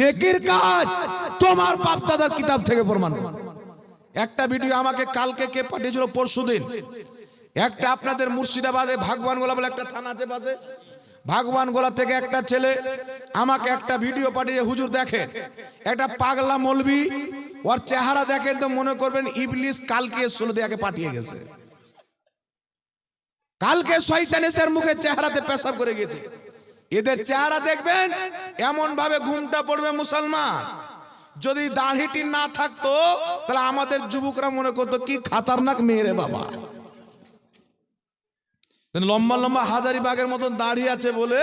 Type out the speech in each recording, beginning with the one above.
নেকির কাজ তোমার বাপ দাদার কিতাব থেকে প্রমাণ একটা ভিডিও আমাকে কালকে কে পাঠিয়েছিল? পরশুদিন। একটা আপনাদের মুর্শিদাবাদে ভাগবান গোলা বলে একটা থানা আছে পাশে ভাগবান গোলা থেকে একটা ছেলে আমাকে একটা ভিডিও পাঠিয়ে, হুজুর দেখেন, একটা পাগলা মলবি, ওর চেহারা দেখেন তো মনে করবেন ইবলিস কালকে এসেছিল দেখে পাঠিয়ে গেছে। কালকে শয়তানেসের মুখে চেহারাতে পেশাব করে গেছে এদের চেহারা দেখবেন এমন ভাবে ঘুমটা পড়বে মুসলমান। যদি দাঁড়িটি না থাকতো, তাহলে আমাদের যুবকরা মনে করতো, কি খাতারনাক মেয়েরে বাবা। লম্বা লম্বা হাজারি বাঘের মতন দাঁড়িয়ে আছে বলে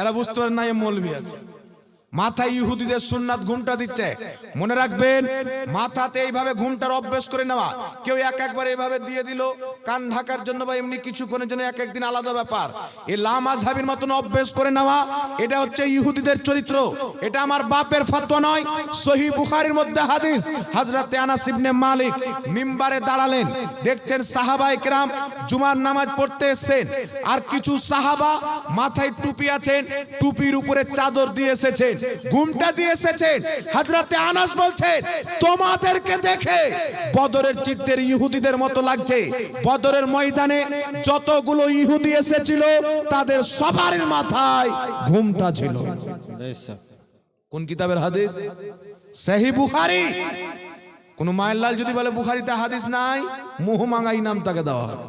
এরা বুঝতে পারে না এ মলবি আছে। মাথায় ইহুদিদের সুন্নাত ঘুমটা দিচ্ছে। মনে রাখবেন, মাথাতে এইভাবে ঘুমটার অভ্যেস করে নেওয়া, কেউ এক একবার এইভাবে দিয়ে দিল, কান ঢাকার জন্য বা এমনি কিছুক্ষণের জন্য এক একদিন আলাদা ব্যাপার। এই লামাজহাবির মতন অভ্যেস করে নেওয়া, এটা হচ্ছে ইহুদিদের চরিত্র। এটা আমার বাপের ফতোয়া নয় সহি বুখারির মধ্যে হাদিস। হযরতে আনাস ইবনে মালিক মিম্বারে দাঁড়ালেন, দেখছেন সাহাবায়ে কেরাম জুমার নামাজ পড়তে এসেছেন, আর কিছু সাহাবা মাথায় টুপি আছেন, টুপির উপরে চাদর দিয়ে এসেছেন। ঘুমটা দিয়ে এসেছেন। হযরতে আনাস বলছেন তোমাদেরকে দেখে বদরের চিত্তের ইহুদিদের মতো লাগছে। বদরের ময়দানে যতগুলো ইহুদি এসেছিল তাদের সবার মাথায় ঘুমটা ছিল। কোন কিতাবের হাদিস? সেহি বুখারী। কোন মায়ের লাল যদি বলে বুখারিতে হাদিস নাই মুহ মাঙ্গাই নাম তাকে দেওয়া হয়।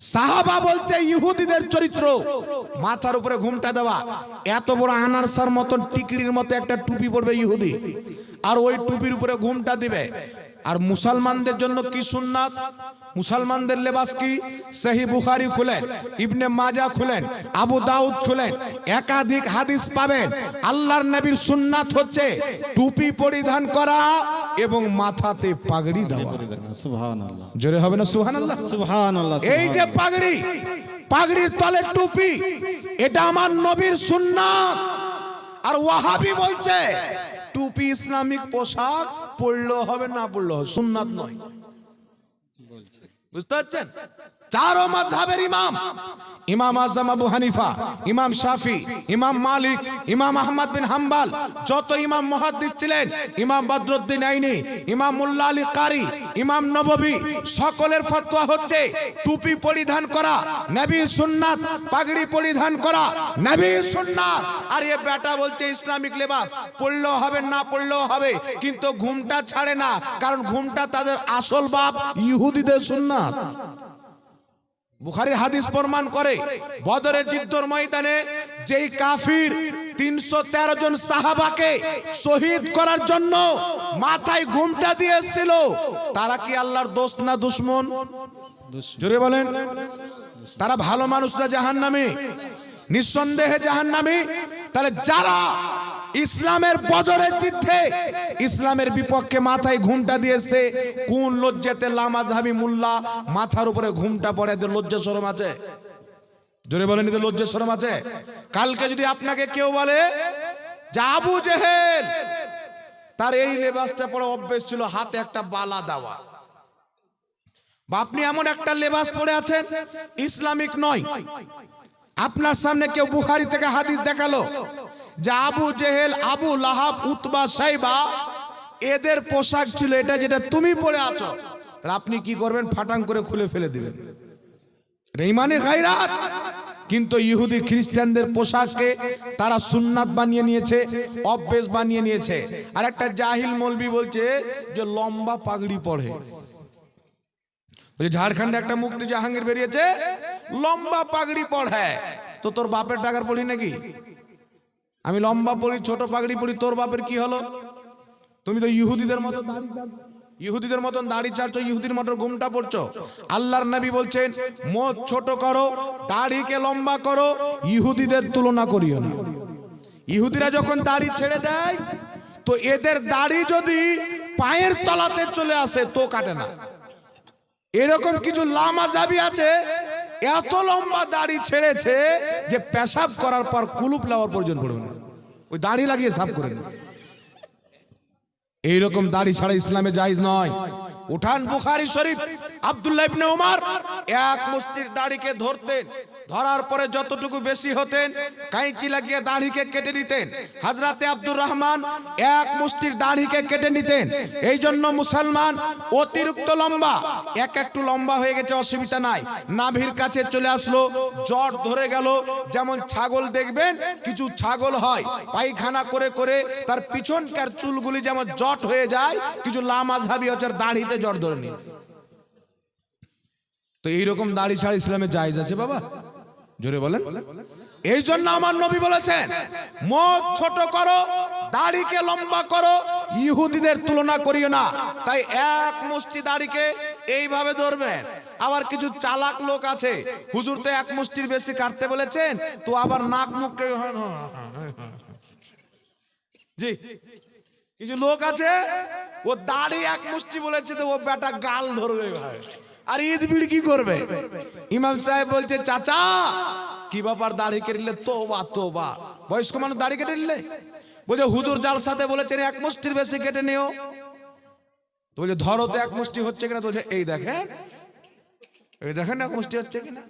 সাহাবা বলছে, ইহুদিদের চরিত্র। মাথার উপরে ঘুমটা দেওয়া। এত বড় আনারসার মতন টিকড়ির মতো একটা টুপি পড়বে ইহুদি। আর ওই টুপির উপরে ঘুমটা দিবে। আর মুসলমানদের জন্য কি সুন্নাত? মুসলমানদের লেবাস কি? সহি বুখারি খুলেন ইবনে মাজা খুলেন আবু দাউদ খুলেন একাধিক হাদিস পাবেন। আল্লাহর নবীর সুন্নাত হচ্ছে টুপি পরিধান করা এবং মাথাতে পাগড়ি দেওয়া। সুবহানাল্লাহ। জোরে হবে না সুবহানাল্লাহ? সুবহানাল্লাহ এই যে পাগড়ি পাগড়ির তলে টুপি এটা আমার নবীর সুন্নাত। আর ওয়াহাবি বলছে টুপি ইসলামিক পোশাক পড়লেও হবে না পড়লেও হবে। সুন্নাত নয়। বুঝতে পারছেন? চারো মাযহাবের ইমাম। ইমাম আজম আবু হানিফা, ইমাম শাফি, ইমাম মালিক, ইমাম আহমদ বিন হাম্বাল, যত ইমাম মুহাদ্দিস ছিলেন, ইমাম বদরুদ্দিন আইনি, ইমাম মুল্লা আলী কারি, ইমাম নববী, সকলের ফতোয়া হচ্ছে টুপি পরিধান করা, নবী সুন্নাত, পাগড়ি পরিধান করা, নবী সুন্নাত। আর এ বেটা বলছে, ইসলামিক লেবাস, পড়লেও হবে, না পড়লেও হবে, কিন্তু ঘুমটা ছাড়ে না, কারণ ঘুমটা তাদের আসল বাপ ইহুদিদের সুন্নাত। বুখারীর হাদিস প্রমাণ করে বদরের যুদ্ধর ময়দানে যেই কাফির তিনশো তেরো জন সাহাবাকে শহীদ করার জন্য মাথায় ঘুমটা দিয়ে এসেছিল তারা কি আল্লাহর দোস্ত না দুশ্মন? জোরে বলেন। তারা ভালো মানুষ না জাহান নামে নিঃসন্দেহে জাহান নামে তাহলে যারা ইসলামের বদরের যুদ্ধে ইসলামের বিপক্ষে মাথায় ঘুমটা দিয়েছে। কোন লজ্জাতে লামাজহাবি মুল্লা মাথার উপরে ঘুমটা পড়ে লজ্জা শরম আছে? জোরে বলেন এদের লজ্জা শরম আছে? কালকে যদি আপনাকে কেউ বলে যে আবু জেহেল, তার এই লেবাসটা পরে অভ্যেস ছিল হাতে একটা বালা দেওয়া। বা আপনি এমন একটা লেবাস পরে আছেন, ইসলামিক নয়। আপনার সামনে কেউ বুখারি থেকে হাদিস দেখাল। যে Abu Jahl, Abu Lahab, Utba, Shaiba, এদের পোশাক ছিল, এটা যেটা তুমি পরে আছো। আপনি কি করবেন? ফাটাং করে খুলে ফেলে দিবেন। রেইমানে গায়রাত। কিন্তু ইহুদি খ্রিস্টানদের পোশাককে তারা সুন্নাত বানিয়ে নিয়েছে, অভ্যেস বানিয়ে নিয়েছে। আর একটা জাহিল মলবি বলছে যে, লম্বা পাগড়ি পড়ে ঝাড়খণ্ডে একটা মুক্তি জাহাঙ্গীর বেরিয়েছে, লম্বা পাগড়ি পড়ে। তো তোর বাপের টাকার পড়ি নাকি? আমি লম্বা পড়ি, ছোট পাগড়ি পড়ি, তোর বাপের কি হলো? তুমি তো ইহুদিদের মতো ইহুদিদের মতন দাড়ি ছাড়ছো ইহুদির মতো ঘুমটা পড়ছো। আল্লাহর নবী বলছেন মোট ছোট করো, দাড়িকে লম্বা করো, ইহুদিদের তুলনা করিও না। ইহুদিরা যখন দাড়ি ছেড়ে দেয়, তো এদের দাড়ি যদি পায়ের তলাতে চলে আসে, তো কাটে না। এরকম কিছু লামা জাবি আছে, এত লম্বা দাড়ি ছেড়েছে, যে পেশাব করার পর কুলুপ লাওয়ার প্রয়োজন পড়বে ওই দাড়ি লাগিয়ে সাফ করে এইরকম দাড়ি ছাড়া ইসলামে জায়জ নয়। উঠান বুখারি শরীফ আব্দুল্লাহ ইবনে ওমর এক মুষ্টির দাড়িকে ধরতেন। ধরার পরে যতটুকু বেশি হতেন কাঁচি লাগিয়ে দাড়িকে কেটে নিতেন। হাজরাতে আব্দুর রহমান এক মুষ্টির দাড়িকে কেটে নিতেন। এই জন্য মুসলমান অতিরিক্ত লম্বা, এক একটু লম্বা হয়ে গেছে, অসুবিধা নাই। নাভির কাছে চলে আসলো জট ধরে গেল। যেমন ছাগল দেখবেন, কিছু ছাগল হয়, পায়খানা করে করে তার পিছনকার চুলগুলি যেমন জট হয়ে যায়, কিছু লামাঝাবি হচ্ছে দাড়িতে জট ধরে নিয়ে তো এইরকম দাড়ি ছাড়া ইসলামে জায়েজ আছে বাবা? জোরে বলেন। এই জন্য আমার নবী বলেছেন মদ ছোট করো দাড়িকে লম্বা করো ইহুদিদের তুলনা করিও না। তাই এক মুষ্টি দাড়িকে এইভাবে ধরবেন। আবার কিছু চালাক লোক আছে হুজুর তো এক মুষ্টির বেশি কাটতে বলেছেন তো আবার নাক মুখ জি কিছু লোক আছে ও দাড়ি এক মুষ্টি বলেছে তো ও বেটা গাল ধরবে ভাই। আর ঈদ বিড়ি কি করবে? ইমাম সাহেব বলছে, চাচা, কি ব্যাপার দাড়ি কেটে নিলে? তোবা তোবা। বয়স্ক মানুষ দাড়ি কেটে নিলে? বলছে, হুজুর জাল সাথে বলেছেন এক মুষ্টির বেশি কেটে নিও। তো বলছে, ধরো তো এক মুষ্টি হচ্ছে কিনা? তো বলছে, এই দেখেন এই দেখেন এক মুষ্টি হচ্ছে কিনা?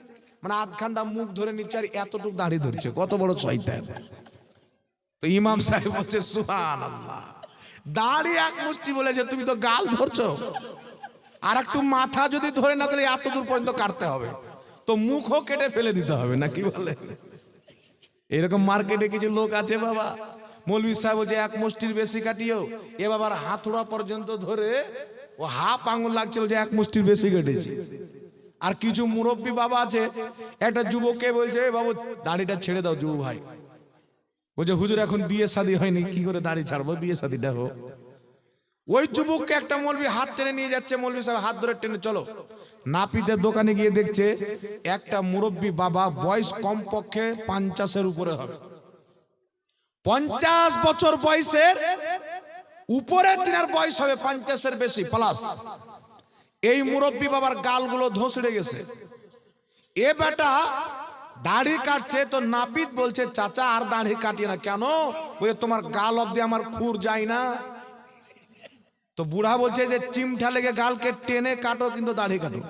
মানে আধখানটা মুখ ধরে নিচ্ছে আর এতটুকু দাড়ি ধরছে, কত বড় শয়তান। তো ইমাম সাহেব বলছে সুহান আল্লাহ দাড়ি এক মুষ্টি বলেছে, তুমি তো গাল ধরছো। আর একটু মাথা যদি ধরে না তাহলে এত দূর পর্যন্ত কাটতে হবে। তো মুখও কেটে ফেলে দিতে হবে না কি বলে? এরকম মার্কেটে কিছু লোক আছে বাবা। মৌলবি সাহেব বলছে, এক মুষ্টির বেশি কাটিও। এ বাবার হাতুড়া পর্যন্ত ধরে ও হাফ আঙুল লাগছে বলছে, এক মুষ্টির বেশি কেটেছি। আর কিছু মুরব্বী বাবা আছে, একটা যুবককে বলছে, "এ বাবু, দাড়িটা ছেড়ে দাও যুব ভাই বলছে, হুজুর, এখন বিয়ে শাদী হয়নি, কি করে দাড়ি ছাড়বো? বিয়ে শাদীটা হোক। ওই যুবককে একটা মৌলবি হাত টেনে নিয়ে যাচ্ছে, মৌলবি সাহেব হাত ধরে টেনে, চলো। নাপিতের দোকানে গিয়ে দেখছে, একটা মুরব্বী বাবা বয়স কম পক্ষে পঞ্চাশের উপরে হবে। পঞ্চাশ বছর বয়সের উপরে তিনার বয়স হবে পঞ্চাশের বেশি প্লাস এই মুরব্বী বাবার গালগুলো ধসড়ে গেছে। এ বেটা দাড়ি কাটছে তো নাপিত বলছে, চাচা, আর দাড়ি কাটি না কেন? বলে, তোমার গাল অব্দি আমার খুর যায় না। তো বুড়া বলছে যে, চিমঠা লেগে গালকে টেনে কাটো, কিন্তু দাড়ি কাটো।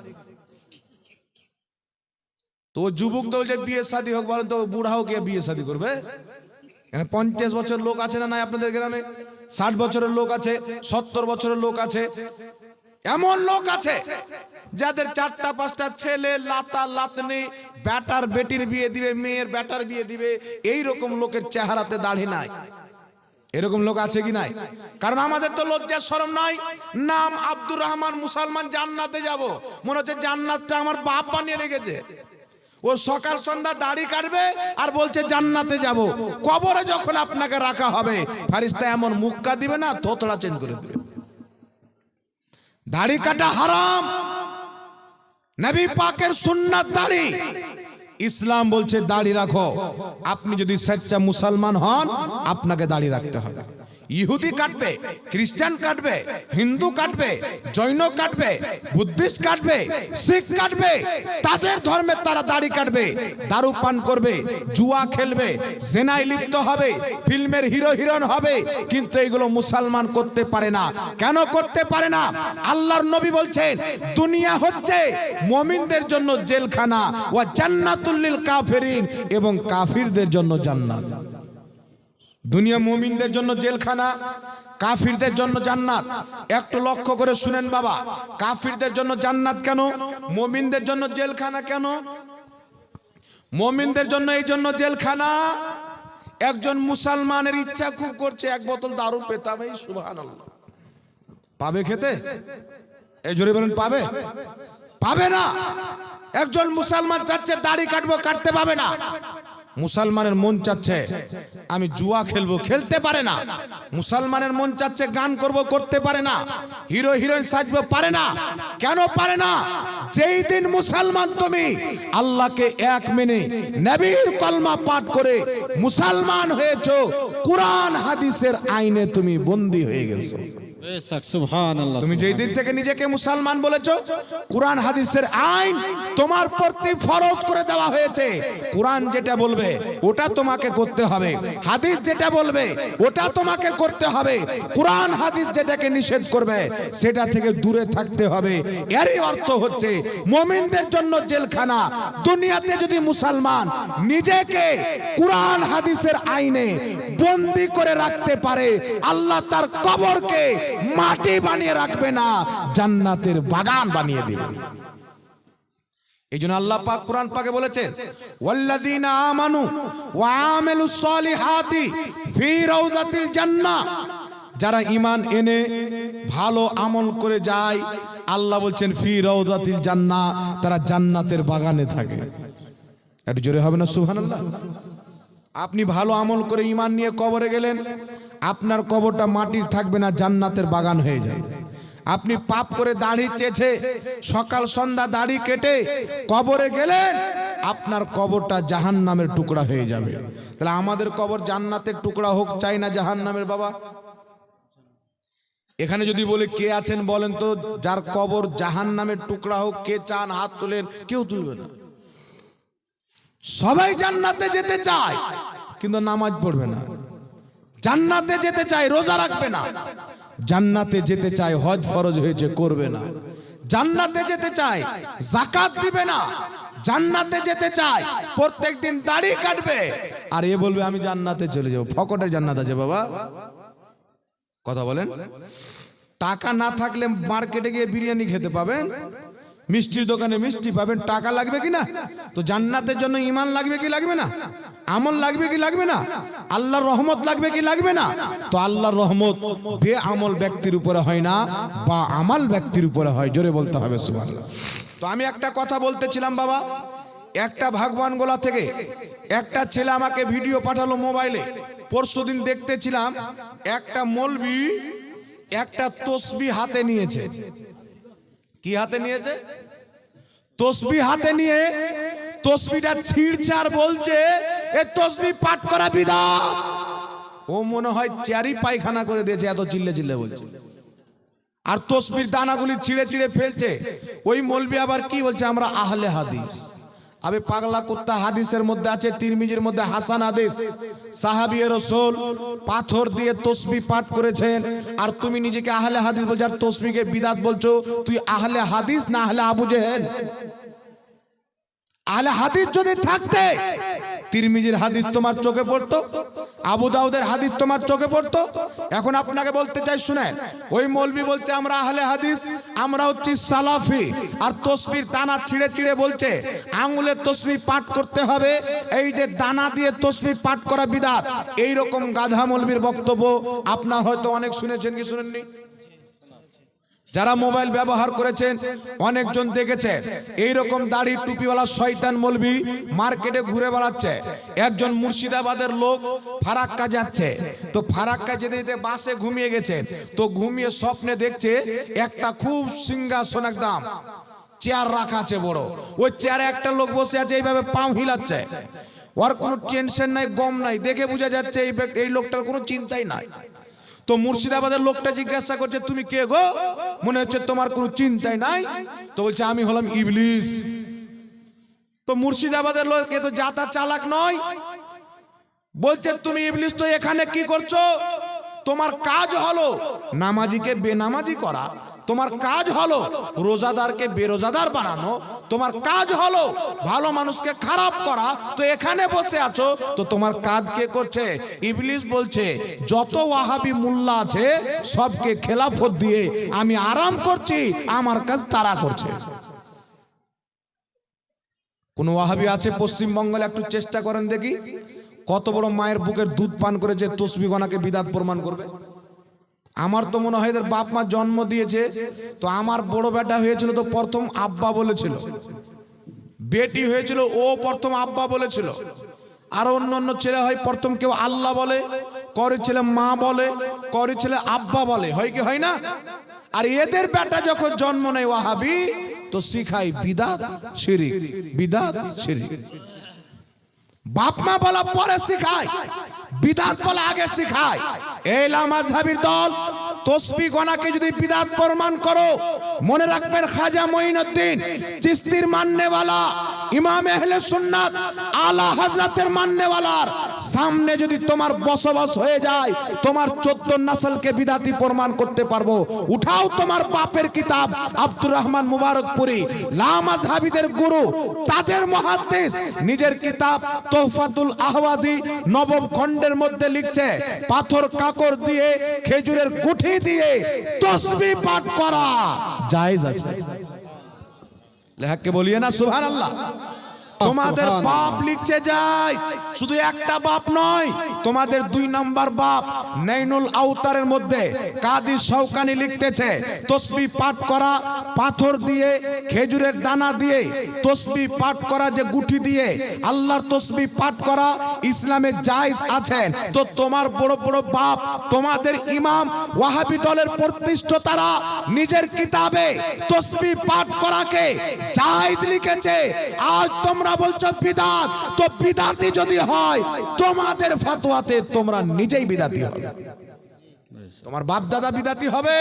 তো ও যুবক তো বলছে, বিয়ে শাদী হোক, বলেন তো, বুড়াও কে বিয়ে শাদী করবে? পঞ্চাশ বছর লোক আছে না নাই আপনাদের গ্রামে? ষাট বছরের লোক আছে, সত্তর বছরের লোক আছে। এমন লোক আছে যাদের চারটা, পাঁচটা ছেলে, লাতা, লাতনি, ব্যাটার বেটির বিয়ে দিবে, মেয়ের ব্যাটার বিয়ে দিবে এই রকম লোকের চেহারাতে দাড়ি নাই। এরকম লোক আছে কি নাই? কারণ আমাদের তো লজ্জা শরম নাই। নাম আব্দুর রহমান মুসলমান জান্নাতে যাব। মনে হচ্ছে জান্নাতটা আমার বাপ বানিয়ে রেখেছে। ও সকাল সন্ধ্যা দাড়ি কাটবে আর বলছে, জান্নাতে যাব। কবরে যখন আপনাকে রাখা হবে ফারিস্তা এমন মুক্কা দিবে না থোতড়া চেঞ্জ করে দিবে। দাড়ি কাটা হারাম। নবী পাকের সুন্নাত দাড়ি। ইসলাম বলছে দাড়ি রাখো। আপনি যদি স্বেচ্ছা মুসলমান হন আপনাকে দাড়ি রাখতে হবে। ইহুদি কাটবে, খ্রিস্টান কাটবে, হিন্দু কাটবে, জৈন কাটবে, বুদ্ধিস্ট কাটবে, শিখ কাটবে, তাদের ধর্মে তারা দাড়ি কাটবে, দারু পান করবে, জুয়া খেলবে, জেনায় লিপ্ত হবে, ফিল্মের হিরো, হিরোইন হবে, কিন্তু এগুলো মুসলমান করতে পারে না। কেন করতে পারে না? আল্লাহর নবী বলছেন, দুনিয়া হচ্ছে মমিনদের জন্য জেলখানা ও জান্নাতুল্লিল কাফেরিন, এবং কাফিরদের জন্য জান্নাত। দুনিয়া মুমিনদের জন্য জেলখানা, কাফিরদের জন্য জান্নাত। একটু লক্ষ্য করে শুনেন বাবা, কাফিরদের জন্য জান্নাত কেন? মুমিনদের জন্য জেলখানা কেন? মুমিনদের জন্য এই জন্য জেলখানা। একজন মুসলমানের ইচ্ছা খুব করছে, এক বোতল দারু পেতাম, এই সুবহানাল্লাহ। পাবে খেতে? এই জোরে বলেন, পাবে? পাবে না। একজন মুসলমান চাচ্ছে দাড়ি কাটবো, কাটতে পাবে না। মুসলমানের মন চাচ্ছে, আমি জুয়া খেলব, খেলতে পারে না। মুসলমানের মন চাচ্ছে, গান করব, করতে পারে না। হিরো, হিরোইন সাজবো, পারে না। কেন পারে না? যেই দিন মুসলমান তুমি আল্লাহকে এক মেনে নবীর কলমা পাঠ করে মুসলমান হয়েছো, কোরআন, হাদিসের আইনে তুমি বন্দী হয়ে গেছো। তুমি যেই দিন থেকে নিজেকে মুসলমান বলেছ কোরআন হাদিসের আইন তোমার প্রতি ফরজ করে দেওয়া হয়েছে। কোরআন যেটা বলবে ওটা তোমাকে করতে হবে। হাদিস যেটা বলবে ওটা তোমাকে করতে হবে। কোরআন হাদিস যেটাকে নিষেধ করবে সেটা থেকে দূরে থাকতে হবে। এরই অর্থ হচ্ছে মুমিনদের জন্য জেলখানা। দুনিয়াতে যদি মুসলমান নিজেকে কোরআন হাদিসের আইনে বন্দি করে রাখতে পারে, আল্লাহ তার কবরকে মাটি বানিয়ে রাখবে না, জান্নাতের বাগান বানিয়ে দিবে। এই জন্য আল্লাহ পাক কোরআন পাকে বলেছেন, ওয়াল্লাযীনা আমানু ওয়া আমিলুস সলিহাতি ফি রাউদাতিল জান্নাহ যারা ঈমান এনে ভালো আমল করে যায়, আল্লাহ বলছেন, ফি রাউদাতিল জান্নাহ তারা জান্নাতের বাগানে থাকে। একটু জোরে হবে না, সুবহানাল্লাহ? আপনি ভালো আমল করে ইমান নিয়ে কবরে গেলেন, আপনার কবরটা মাটির থাকবে না, জান্নাতের বাগান হয়ে যাবে। আপনি পাপ করে দাড়ি চেছে, সকাল সন্ধ্যা দাড়ি কেটে কবরে গেলেন, আপনার কবরটা জাহান নামের টুকরা হয়ে যাবে। তাহলে আমাদের কবর জান্নাতের টুকরা হোক, চাই না জাহান নামের বাবা। এখানে যদি বলে, কে আছেন বলেন তো, যার কবর জাহান নামের টুকরা হোক, কে চান হাত তোলেন, কেউ তুলবে না। সবাই জান্নাতে যেতে চায়, কিন্তু নামাজ পড়বে না। জান্নাতে যেতে চায়, রোজা রাখবে না। জান্নাতে যেতে চায়, হজ ফরজ হয়েছে, করবে না। জান্নাতে যেতে চায় জাকাত দিবে না। জান্নাতে যেতে চায় প্রত্যেক দিন দাড়ি কাটবে। আর এ বলবে, আমি জান্নাতে চলে যাব। ফকটের জান্নাত আছে বাবা। কথা বলেন? টাকা না থাকলে মার্কেটে গিয়ে বিরিয়ানি খেতে পাবেন? মিষ্টির দোকানে মিষ্টি পাবেন, টাকা লাগবে কি না? তো জান্নাতের জন্য ইমান লাগবে কি লাগবে না? আমল লাগবে কি লাগবে না? আল্লাহর রহমত লাগবে কি লাগবে না? তো আল্লাহর রহমত বে আমল ব্যক্তির উপরে হয় না, বা আমাল ব্যক্তির উপরে হয়। জোরে বলতে হবে, সুবহানাল্লাহ। তো আমি একটা কথা বলতেছিলাম, বাবা। একটা ভাগবান গোলা থেকে একটা ছেলে আমাকে ভিডিও পাঠালো মোবাইলে। পরশুদিন দেখতেছিলাম, একটা মলবি একটা তসবি হাতে নিয়েছে। কি হাতে নিয়েছে? তসবি হাতে নিয়ে তসবিটা ছিঁড়ছে আর বলছে, এ তসবি পাঠ করা বিদা ও মনে হয় চারি পায়খানা করে দিয়েছে, এত চিল্লে চিল্লে বলছে। আর তসবির দানাগুলি ছিঁড়ে ছিঁড়ে ফেলছে। ওই মলবি আবার কি বলছে? আমরা আহলে হাদিস। আবে পাগলা কুত্তা হাদিসের মধ্যে আছে, তিরমিজির মধ্যে হাসান হাদিস। সাহাবি রসুল পাথর দিয়ে তসবি পাঠ করেছেন। আর তুমি নিজেকে আহলে হাদিস বলছো, আর তসবিকে বিদাত বলছো, তুই আহলে হাদিস না আহলে আবু জেহেল? আহলে হাদিস যদি থাকতে, তিরমিজির হাদিস তোমার চোখে পড়তো, আবু দাউদের হাদিস তোমার চোখে পড়তো। এখন আপনাকে বলতে চাই, শুনেন, ওই মৌলবি বলছে, আমরা আহলে হাদিস, আমরা হচ্ছি সালাফি। আর তসবির দানা ছিঁড়ে ছিঁড়ে বলছে আঙুলের তসবি পাঠ করতে হবে, এই যে দানা দিয়ে তসবি পাঠ করা বিদাত। এই রকম গাধা মৌলবির বক্তব্য আপনার হয়তো অনেক শুনেছেন কি শুনেননি? যারা মোবাইল ব্যবহার করেছেন, অনেকজন দেখেছেন এই রকম দাড়ি টুপিওয়ালা শয়তান মলবি মার্কেটে ঘুরে বেড়াচ্ছে। একজন মুর্শিদাবাদের লোক ফারাক্কা যাচ্ছে। তো ফারাক্কা যেতে যেতে বাসে ঘুমিয়ে গেছেন তো ঘুমিয়ে স্বপ্নে দেখছে একটা খুব সিংহাসন একদম চেয়ার রাখা আছে বড়। ওই চেয়ারে একটা লোক বসে আছে, এইভাবে পাম হিলাচ্ছে। ওর কোনো টেনশন নাই, গম নাই। দেখে বোঝা যাচ্ছে এই লোকটার কোনো চিন্তাই নাই। তো মুর্শিদাবাদের লোকটা জিজ্ঞাসা করছে, তুমি কে গো? মনে হচ্ছে তোমার কোনো চিন্তাই নাই। তো বলছে, আমি হলাম ইবলিস। তো মুর্শিদাবাদের লোক এ তো যাতা চালাক নয়। বলছে, তুমি ইবলিস, তো এখানে কি করছ? তোমার কাজ হলো নামাজিকে বেনামাজি করা, তোমার কাজ হলো রোজাদারকে বেরোজাদার বানানো, তোমার কাজ হলো ভালো মানুষকে খারাপ করা, তো এখানে বসে আছো, তো তোমার কাজ কে করছে? ইবলিস বলছে, যত ওয়াহাবি মোল্লা আছে, সবকে খেলাফত দিয়ে আমি আরাম করছি, আমার কাজ তারা করছে। কোন ওয়াহাবি আছে পশ্চিমবঙ্গলে একটু চেষ্টা করেন দেখি। কত বড় মায়ের বুকের দুধ পান করেছে তসবি গনাকে বিদাত প্রমাণ করবে? আমার তো মনে হয় এদের বাপ মা জন্ম দিয়েছে, তো আমার বড় বেটা হয়েছিল তো প্রথম আব্বা বলেছিল। বেটি হয়েছিল, ও প্রথম আব্বা বলেছিল। আর অন্য অন্য ছেলে হয়, প্রথম কেউ আল্লাহ বলে করে ছেলে মা বলে করে ছেলে আব্বা বলে। হয় কি, হয় না? আর এদের বেটা যখন জন্ম নেয় ওয়াহাবি, তো শিখাই বিদাত শিরিক বিদাত শিরিক। বাপ মা বলা পরে শিখায়, বিদাত বলা আগে শিখায়। এই লামাজহাবির দল তসবি গোনাকে যদি বিদাত প্রমাণ করো মনে রাখবেন খাজা মঈনুদ্দিন, চিস্তির মান্যওয়ালা, ইমাম আহলে সুন্নাত, আলা হযরতের মান্যওয়ালার। সামনে যদি তোমার বসবাস হয়ে যায়, তোমার চোদ্দ নাসলকে বিদাতি প্রমাণ করতে পারব। উঠাও তোমার বাপের কিতাব, আব্দুর রহমান মুবারকপুরি। লামাজহাবিদের গুরু, তাদের মহাদ্দেশ। নিজের কিতাব তোহফাতুল আহওয়াজি নবম খণ্ডের মধ্যে লিখছে, পাথর কাকর দিয়ে খেজুরের গুঠি দিয়ে তসবি পাঠ করা। জায়েজ আছে। লেহাককে বলিয়ে না সুবহান আল্লাহ তোমাদের বাপ লিখছে যাই শুধু একটা বাপ নয় তোমাদের দুই নাম্বার বাপ নাইনুল আউতারের মধ্যে কাদি শৌকানি লিখতেছে তসবি পাঠ করা পাথর দিয়ে খেজুরের দানা দিয়ে তসবি পাঠ করা যে গুটি দিয়ে আল্লাহর তসবি পাঠ করা ইসলামে জায়েজ আছেন। তো তোমার বড় বড় বাপ তোমাদের ইমাম ওয়াহাবি দলের প্রতিষ্ঠতারা নিজের কিতাবে তসবি পাঠ করাকে জায়েজ লিখেছে। আজ তোমরা বলছো বিদাত, তো বিদাতি যদি হয়, তোমাদের ফতোয়াতে তোমরা নিজেই বিদাতি হবে। তোমার বাপ দাদা বিদাতি হবে,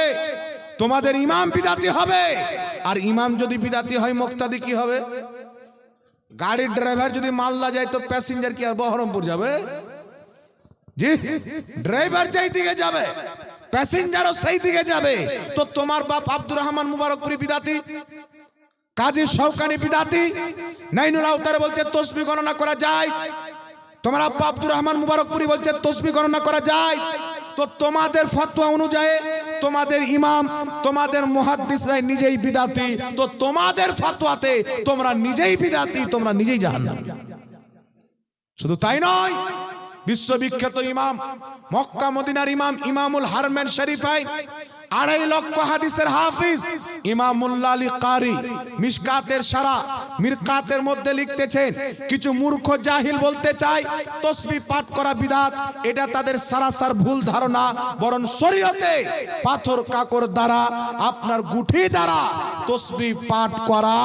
তোমাদের ইমাম বিদাতি হবে, আর ইমাম যদি বিদাতি হয়, মুক্তাদি কি হবে? গাড়ির ড্রাইভার যদি মালদা যায়, তো প্যাসেঞ্জার কি আর বহরমপুর যাবে? জি, ড্রাইভার যেই দিকে যাবে, প্যাসেঞ্জারও সেই দিকে যাবে। তো তোমার বাপ আব্দুর রহমান মুবারকপুরি বিদাতি? কাজী শৌকানি বিদাতি নাইনুল আওতার বলছে, তসবি গণনা করা যায়। তোমার আব্বা আব্দুর রহমান মুবারকপুরি বলছে, তসবি গণনা করা যায়। তো তোমাদের ফতোয়া অনুযায়ী তোমাদের ইমাম, তোমাদের মুহাদ্দিসরাই নিজেই বিদাতি। তো তোমাদের ফতোয়াতে তোমরা নিজেই বিদাতি, তোমরা নিজেই জাহান্নামী। শুধু তাই নয় বিশ্ববিখ্যাত ইমাম, মক্কা মদিনার ইমাম ইমামুল হারমেন শরীফাই, আড়াই লক্ষ হাদিসের হাফিজ ইমামুল্লাহ আলী কারি মিসকাতের সারা মিরকাতের মধ্যে লিখতেছেন, কিছু মূর্খ জাহিল বলতে চায়, তসবি পাঠ করা বিদাত এটা তাদের সারাসার ভুল ধারণা, বরং শরীয়তে পাথর কাকর দ্বারা, আপনার গুঠি দ্বারা তসবি পাঠ করা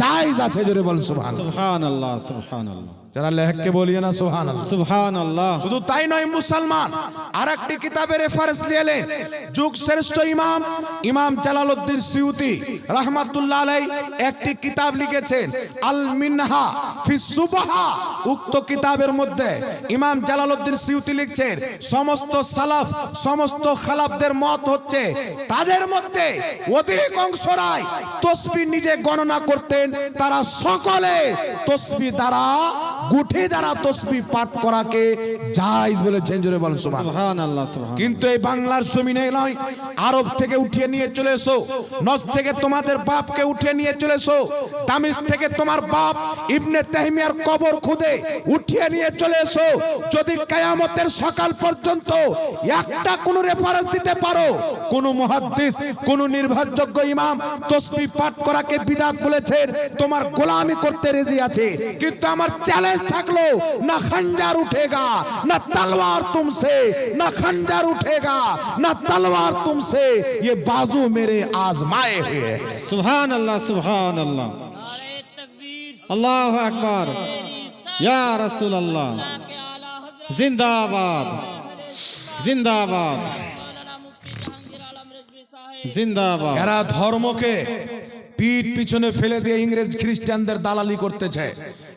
জায়েজ আছে, জোরে বল সুবহান সুবহান আল্লাহ সুবহান আল্লাহ যারা লেহককে বলিয়ে না সুবহান সুবহান আল্লাহ শুধু তাই নয় মুসলমান আর একটি কিতাবের রেফারেন্স নিয়েলেন যুগ শ্রেষ্ঠ ইমাম ইমাম জালালউদ্দিন সিউতি রহমাতুল্লাহ আলাই একটি কিতাব লিখেছেন আল মিনহা ফি সুবহা। উক্ত কিতাবের মধ্যে ইমাম জালালউদ্দিন সিউতি লিখছেন সমস্ত সালাফ সমস্ত খালাফদের মত হচ্ছে তাদের মধ্যে অধিকাংশরাই তসবি নিজে গণনা করতেন তারা সকলে তসবি দ্বারা গুঠি দ্বারা তসবি পাঠ করাকে জায়েজ বলেছেন জোরে বলেন সুবহান। সুবহান কিন্তু এই বাংলার জমিনে নয় আরব থেকে উঠিয়ে নিয়ে চলে এসো নজ থেকে তোমাদের বাপকে উঠিয়ে নিয়ে চলে এসো তামিজ থেকে তোমার বাপ ইবনে তাহমিয়ার কবর খুদে উঠিয়ে নিয়ে চলে এসো যদি কায়ামতের সকাল পর্যন্ত একটা কোন রেফারেন্স দিতে পারো কোন মুহাদ্দিস কোন নির্ভরযোগ্য ইমাম তসবি পাঠ করাকে বিদাত বলেছেন তোমার গোলামি করতে রেজি আছে কিন্তু আমার চ্যালেঞ্জ থাকলো না খঞ্জার উঠেগা না तलवार तुमसे ना खंजर उठेगा ना तलवार तुमसे ये बाजू मेरे आजमाए हुए हैं সুবহান আল্লাহ সুবহান আল্লাহ नारे तकबीर আল্লাহু আকবার ইয়া রাসূলুল্লাহ के आला हजरत জিন্দাবাদ জিন্দাবাদ मौलाना मुफ्ती जहांगीर आलम रिजवी साहब জিন্দাবাদ এরা ধর্মকে পিঠ পিছনে ফেলে দিয়ে ইংরেজ খ্রিস্টানদের দালালি করতেছে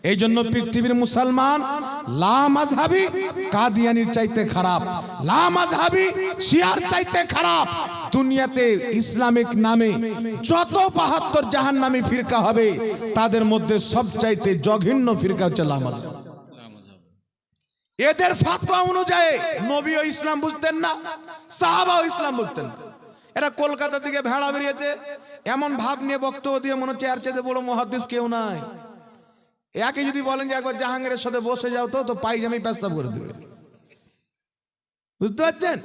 এই জন্য পৃথিবীর মুসলমান, লা মাযহাবি কাদিয়ানির চাইতে খারাপ। লা মাযহাবি শিয়ার চাইতে খারাপ। দুনিয়াতে ইসলামিক নামে যত বাহাত্তর জাহান্নামী ফিরকা হবে, তাদের মধ্যে সবচাইতে জঘন্য ফিরকা হচ্ছে লা মাযহাব। এদের ফাতোয়া অনুযায়ী নবীও ইসলাম বুঝতেন না, সাহাবাও ইসলাম বুঝতেন না। এরা কলকাতা থেকে ভেড়া বেরিয়েছে, এমন ভাব নিয়ে বক্তব্য দিয়ে মনে হচ্ছে আর চাইতে বড় মহাদিস কেউ নাই। একে যদি বলেন যে একবার জাহাঙ্গীরের সাথে বসে যাও তো তো পাইজামি পেশাব করে দেবে। বুঝতে পারছেন?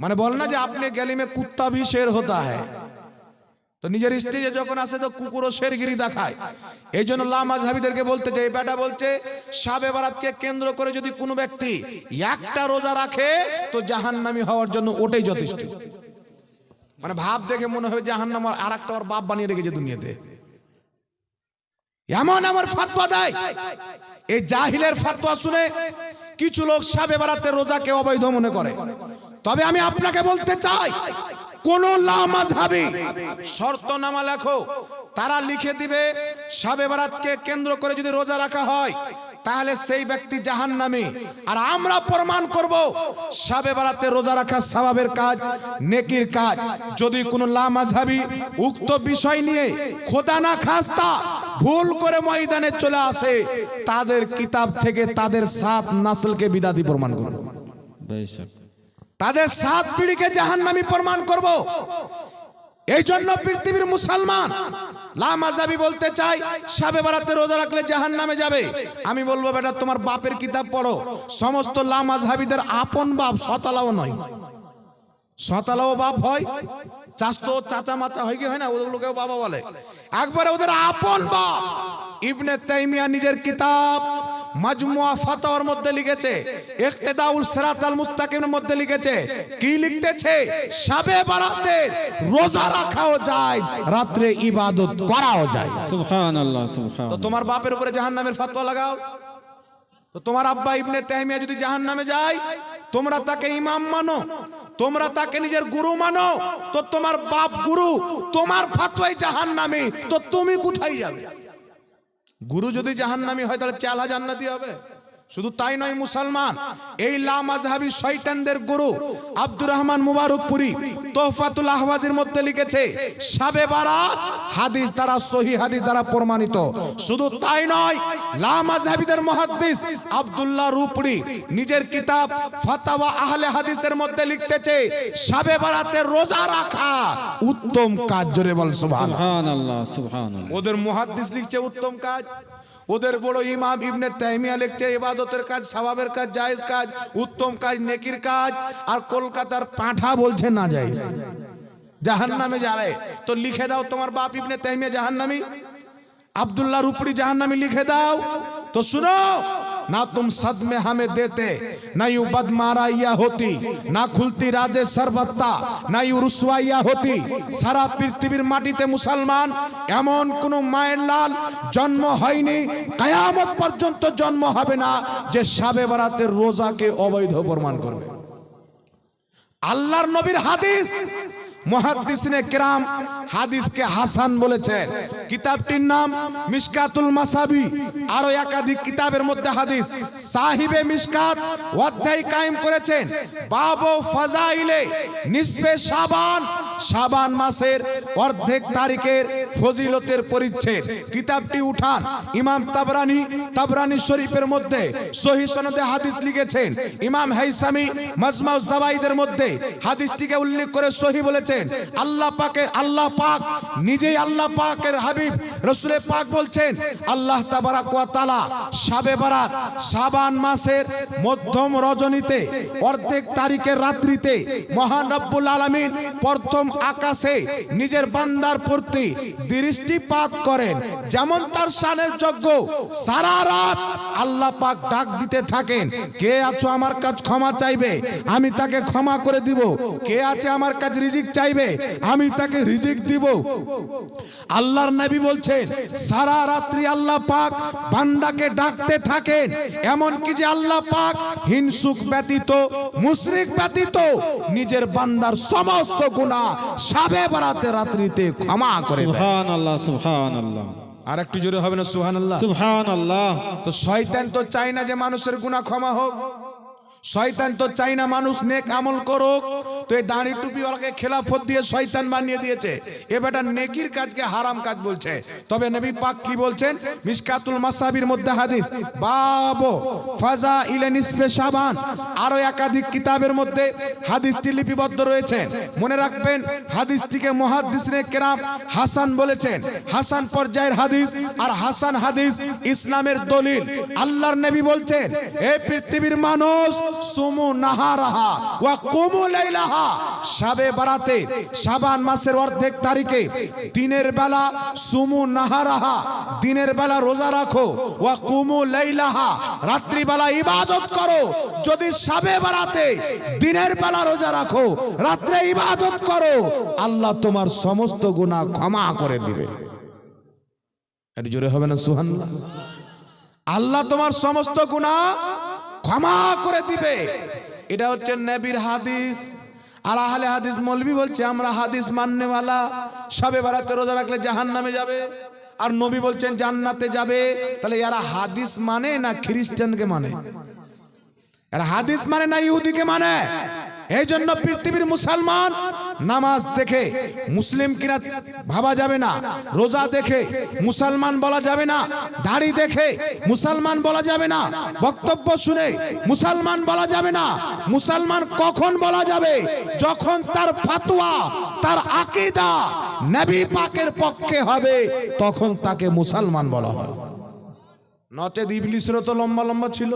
মানে বল না যে আপনি গেলি মে কুত্তা ভি শের হতা হ্যায়। তো নিজের স্টেজে যখন আসে তো কুকুরও শেরগিরি দেখায়। এই জন্য লামাজহাবিদেরকে বলতে যে এই বেটা বলছে, সাবে বারাতকে কেন্দ্র করে যদি কোনো ব্যক্তি একটা রোজা রাখে, তো জাহান্নামি হওয়ার জন্য ওটাই যথেষ্ট। মানে ভাব দেখে মনে হয় জাহান্নাম আর একটা ওর বাপ বানিয়ে রেখেছে দুনিয়াতে। এমন আমার ফাতোয়া দেয়। এই জাহিলের ফাতোয়া শুনে কিছু লোক সাবে বারাতে রোজাকে অবৈধ মনে করে। তবে আমি আপনাকে বলতে চাই, কোন লামাজহাবি শর্তনামা লেখো, তারা লিখে দিবে, সাবে বারাতকে কেন্দ্র করে যদি রোজা রাখা হয় তাহলে সেই ব্যক্তি জাহান নামে আর আমরা প্রমাণ করব সাবে বেড়াতে রোজা রাখা স্বভাবের কাজ নেকির কাজ। যদি কোনো লামাঝাবি উক্ত বিষয় নিয়ে খোদা না খাস্তা ভুল করে ময়দানে চলে আসে তাদের কিতাব থেকে তাদের সাত নাসলকে বিদাতি প্রমাণ করব। তাদের সাত পিঢ়িকে জাহান্নামী প্রমাণ করব। এই জন্য পৃথিবীর মুসলমান লামাজাবি বলতে চাই, সাবে বারাতে রোজা রাখলে জাহান নামে যাবে। আমি বলব, বেটা, তোমার বাপের কিতাব পড়ো। সমস্ত লামাজহাবিদের আপন বাপ সতালাও নয়। সতালাও বাপ হয়, চাস্তো চাচা মাচা হয় কি হয় না ওগুলোকেও বাবা বলে। একবারে ওদের আপন বাপ। ইবনে তাইমিয়া নিজের কিতাব মাজমুয়া ফাতাওয়ার মধ্যে লিখেছে ইখতিদাউল সিরাত আল মুস্তাকিমের মধ্যে লিখেছে কি লিখতেছে? শাবে বারাতে রোজা রাখাও যায় রাত্রে ইবাদত করাও যায় সুবহান আল্লাহ সুবহান তো তোমার বাপের উপরে জাহান্নামের ফতোয়া লাগাও। তো তোমার আব্বা ইবনে তাইমিয়া যদি জাহান্নামে যায় তোমরা তাকে ইমাম মানো তোমরা তাকে নিজের গুরু মানো তো তোমার বাপ গুরু তোমার ফাতোয়াই জাহান্নামে তো তুমি কোথায় যাবে? গুরু যদি জাহান্নামি হয় তাহলে চালা জান্নাতি হবে। শুধু তাই নয় মুসলমান এই লামাজহাবি শয়তানদের গুরু আব্দুর রহমান মুবারকপুরি তোহফাতুল আহওয়াজের মধ্যে লিখেছে সাবে বারাত হাদিস দ্বারা সহি হাদিস দ্বারা প্রমাণিত। শুধু তাই নয় লামাজহাবিদের মুহাদ্দিস আব্দুল্লাহ রূপড়ি নিজের কিতাব ফাতাওয়া আহলে হাদিসের মধ্যে লিখতেছে সাবে বারাতের রোজা রাখা উত্তম কাজ। জোরে বল সুবহানাল্লাহ। সুবহান আল্লাহ সুবহান আল্লাহ ওদের মুহাদ্দিস লিখছে উত্তম কাজ। ওদের বড় ইমাম ইবনে তাইমিয়া লিখছে, ইবাদতের কাজ, স্বভাবের কাজ, জায়েজ কাজ, উত্তম কাজ, নেকির কাজ, আর কলকাতার পাঁঠা বলছে না জায়েজ। জাহান্নামে যাবে। তো লিখে দাও তোমার বাপ ইবনে তাইমিয়া জাহান নামি আবদুল্লাহ রুপড়ি নামি লিখে দাও। তো শুনো ना तुम सद में हमें देते ना यू बदमाराइया होती না খুলতি রাজে সর্বত্তা না ইউ রুসওয়াইয়া হতি সারা পৃথিবীর মাটিতে মুসলমান এমন কোন মায়ের লাল জন্ম হয়নি কায়ামত পর্যন্ত জন্ম হবে না যে সাবে বারাতের রোজাকে অবৈধ প্রমাণ করবে আল্লাহর নবীর হাদিস হাদিসকে হাসান বলেছেন কিতাবটির নাম একাধিক কিতাবের মধ্যে হাদিস সাহিবে কায়েম করেছেন। শাবান। শাবান মাসের অর্ধেক তারিখের ফজিলতের পরিচ্ছেদ। কিতাবটি উঠান ইমাম তাবরানি তাবরানি শরীফের মধ্যে সহি সনদে হাদিস লিখেছেন। ইমাম হাইসামি, মাজমাউ জাবাইদের মধ্যে হাদিসটিকে উল্লেখ করে সহি বলেছেন। আল্লাহ পাকের, আল্লাহ পাক, নিজেই আল্লাহ পাকের হাবিব। রসুলে পাক বলছেন, আল্লাহ তাবারাক ওয়া তাআলা শাবে বারাত শাবান মাসের মধ্যম রজনীতে, অর্ধেক তারিখের রাত্রিতে মহান রব্বুল আলামিন প্রথম আকাশে নিজের বান্দার প্রতি দৃষ্টিপাত করেন। যেমন তার শানের যোগ্য সারা রাত। আল্লাহ পাক ডাক দিতে থাকেন, কে আছো আমার কাছ ক্ষমা চাইবে? আমি তাকে ক্ষমা করে দিব। কে আছে আমার কাছে রিজিক চাইবে? আমি তাকে রিজিক দিব। আল্লাহর নবী বলছেন, সারা রাত্রি আল্লাহ পাক বান্দাকে ডাকতে থাকেন এমন কি যে আল্লাহ পাক হিংসুক ব্যতীত, মুশরিক ব্যতীত, নিজের বান্দার সমস্ত গুনাহ সাবে বারাতে রাত্রিতে ক্ষমা করে দেন। সুবহান আল্লাহ সুবহান আল্লাহ আর একটু জোরে হবে না সুহান আল্লাহ সুহান আল্লাহ তো শয়তান তো চাই না যে মানুষের গুণা ক্ষমা হোক। শয়তান তো চাই না মানুষ নেক আমল করুক। তো এই দাড়ি টুপিওয়ালাকে খেলাফত দিয়ে শয়তান বানিয়ে দিয়েছে। এ বেটা নেকির কাজকে হারাম কাজ বলছে। তবে নবী পাক কি বলছেন? মিসকাতুল মাসাবির মধ্যে হাদিস, বাবো ফাজা ইলে নিসফে শাবান। আরও একাধিক কিতাবের মধ্যে হাদিসটি লিপিবদ্ধ রয়েছে। মনে রাখবেন, হাদিসটিকে মুহাদ্দিসনে কেরাম হাসান বলেছেন। হাসান পর্যায়ের হাদিস আর হাসান হাদিস ইসলামের দলিল। আল্লাহর নবী বলছেন এই পৃথিবীর মানুষ, সুমু নাহারাহা ওয়া কুমু লাইলাহা। শাবে বারাতে শাবান মাসের অর্ধেক তারিখে দিনের বেলা সুমু নাহারাহা, দিনের বেলা রোজা রাখো, ওয়া কুমু লাইলাহা রাত্রি বেলা ইবাদত করো। যদি শাবে বারাতে দিনের বেলা রোজা রাখো, রাত্রে ইবাদত করো, আল্লাহ তোমার সমস্ত গুনাহ ক্ষমা করে দিবে। একটু জোরে হবে না সুহান্লা আল্লাহ তোমার সমস্ত গুণা ক্ষমা করে দিবে। এটা হচ্ছে নবীর হাদিস। আর আহলে হাদিস মলবি বলছে, আমরা হাদিস মাননেওয়ালা। সবে বারাতে রোজা রাখলে জাহান নামে যাবে। আর নবী বলছেন, জান্নাতে যাবে। তাহলে এরা হাদিস মানে না খ্রিস্টানকে মানে? এরা হাদিস মানে না ইহুদিকে মানে? এই জন্য পৃথিবীর মুসলমান নামাজ দেখে মুসলিম কিনা ভাবা যাবে না, রোজা দেখে মুসলমান বলা যাবে না, দাড়ি দেখে মুসলমান বলা যাবে না, বক্তব্য শুনে মুসলমান বলা যাবে না, মুসলমান কখন বলা যাবে? যখন তার ফাতোয়া তার আকিদা নবী পাকের পক্ষে হবে, তখন তাকে মুসলমান বলা হয় নচেদ ইবলিসেরও তো লম্বা লম্বা ছিল।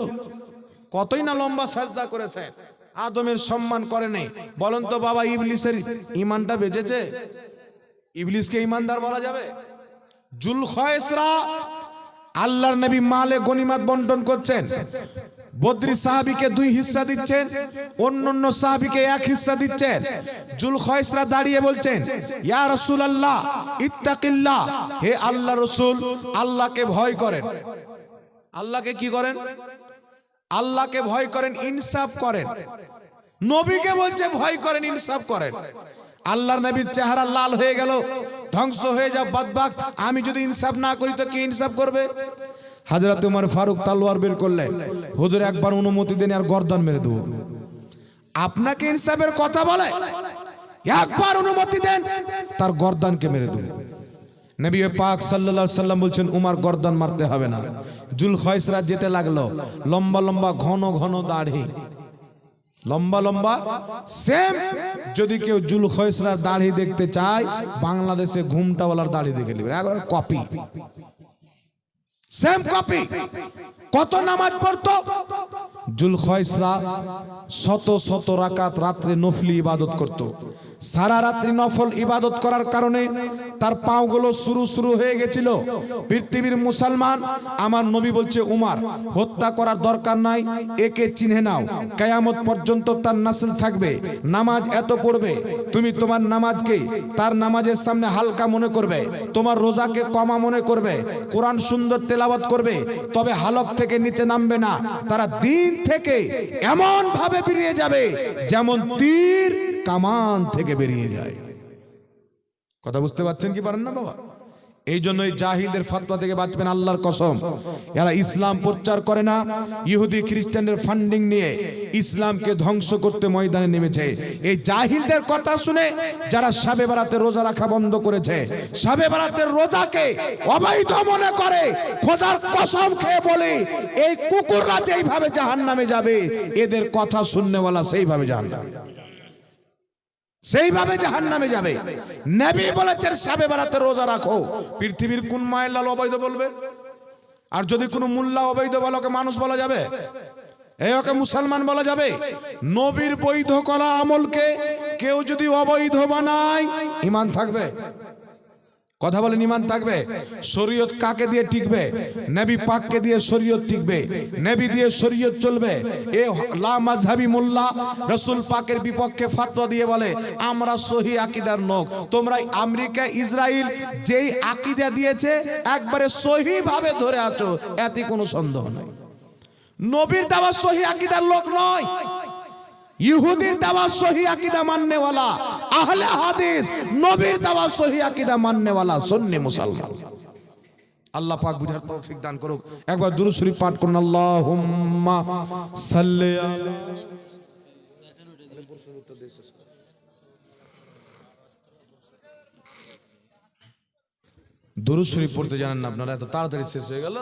কতই না লম্বা সাজদা করেছে আদমের সম্মান করে নেই। বলেন তো বাবা, ইবলিসের ইমানটা বেঁচেছে? ইবলিসকে ইমানদার বলা যাবে? জুল খয়েসরা আল্লাহর নবী মালে গনিমাত বন্টন করছেন। বদ্রি সাহাবিকে দুই হিস্সা দিচ্ছেন অন্য অন্য সাহাবিকে এক হিস্সা দিচ্ছেন। জুল খয়েসরা দাঁড়িয়ে বলছেন, ইয়া রসুল আল্লাহ ইত্তাকিল্লাহ, হে আল্লাহ রসুল, আল্লাহকে ভয় করেন। আল্লাহকে কি করেন? আল্লাহকে ভয় করেন, ইনসাফ করেন। নবীকে বলছে, ভয় করেন, ইনসাফ করেন। আল্লাহর নবীর চেহারা লাল হয়ে গেল, ধ্বংস হয়ে যা বদবাক আমি যদি ইনসাফ না করি, তো কি ইনসাফ করবে? হাজরা তোমার ফারুক তালোয়ার বের করলেন। হুজুর, একবার অনুমতি দেন আর গর্দন মেরে দেবো। আপনাকে ইনসাফের কথা বলে? একবার অনুমতি দেন, তার গর্দানকে মেরে দেবো। নবী পাক সাল্লাল্লাহু সাল্লাম বলছেন, উমার গর্দন মারতে হবে না। জুল খয়সরা যেতে লাগল। লম্বা লম্বা, ঘন ঘন দাড়ি। লম্বা লম্বা সেম যদি কেউ জুল খয়সরার দাড়ি দেখতে চায়, বাংলাদেশে ঘুমটাওয়ালার দাড়ি দেখে নেবে। একবার কপি সেম কপি কত নামাজ পড়তো? জুল খয়সরা শত শত রাকাত রাত্রে নফলি ইবাদত করত। সারা রাত্রি নফল ইবাদত করার কারণে তার পাওগুলো শুরু শুরু হয়ে গেছিল। পৃথিবীর মুসলমান, আমার নবী বলছে, উমার, হত্যা করার দরকার নাই, একে চিনে নাও। কেয়ামত পর্যন্ত তার নাসল থাকবে, নামাজ এত পড়বে। তুমি তোমার নামাজকে তার নামাজের সামনে হালকা মনে করবে, তোমার রোজাকে কমা মনে করবে, কোরআন সুন্দর তেলাওয়াত করবে, তবে হালক থেকে নিচে নামবে না, তারা দিন থেকে এমন ভাবে বেরিয়ে যাবে যেমন তীর কামান থেকে বেরিয়ে যায়। কথা বুঝতে পারছেন কি পারেন না বাবা? এই জন্য এই জাহিলদের ফাতোয়া থেকে বাঁচবেন আল্লাহর কসম। এরা ইসলাম প্রচার করে না, ইহুদি খ্রিস্টানদের ফান্ডিং নিয়ে ইসলামকে ধ্বংস করতে ময়দানে নেমেছে। এই জাহিলদের কথা শুনে যারা সাবে বারাতে রোজা রাখা বন্ধ করেছে, সাবে বারাতে রোজাকে অবৈধ মনে করে, খোদার কসম খেয়ে বলে, এই কুকুররা যেইভাবে জাহান্নামে যাবে, এদের কথা শুননেওয়ালা সেইভাবে জাহান্নামে। যাবে সেইভাবে জাহান নামে যাবে। নেবি বলেছেন, সাবে বেড়াতে রোজা রাখো। পৃথিবীর কোন মায়ের লাল অবৈধ বলবে? আর যদি কোনো মুল্লা অবৈধ বলে, ওকে মানুষ বলা যাবে? এই ওকে মুসলমান বলা যাবে? নবীর বৈধ করা আমলকে কেউ যদি অবৈধ বানায় ইমান থাকবে? কথা বলেন ইমান থাকবে। শরীয়ত কাকে দিয়ে টিকবে? নবী পাককে দিয়ে শরীয়ত টিকবে। নবী দিয়ে শরীয়ত চলবে। এ লা মাযহাবি মোল্লা রসুল পাকের বিপক্ষে ফাতোয়া দিয়ে বলে, আমরা সহি আকিদার নোক তোমরা আমেরিকা ইসরায়েল যেই আকিদা দিয়েছে, একবারে সহি ভাবে ধরে আছো। এতে কোনো সন্দেহ নাই। নবীর দাওয়া সহি আকিদার লোক নয়। ইহুদির দাওয়া সহি আকিদা মাননেওয়ালা আহলে হাদিস, নবীর দাওয়া সহি আকিদা মাননেওয়ালা সুন্নি মুসলমান। আল্লাহ পাক বুঝার তৌফিক দান করুক। একবার দুরূদ শরীফ পাঠ করুন, আল্লাহুম্মা সাল্লি আলা দুরূদ শরীফ পড়তে জানেন না আপনারা, এত তাড়াতাড়ি শেষ হয়ে গেল?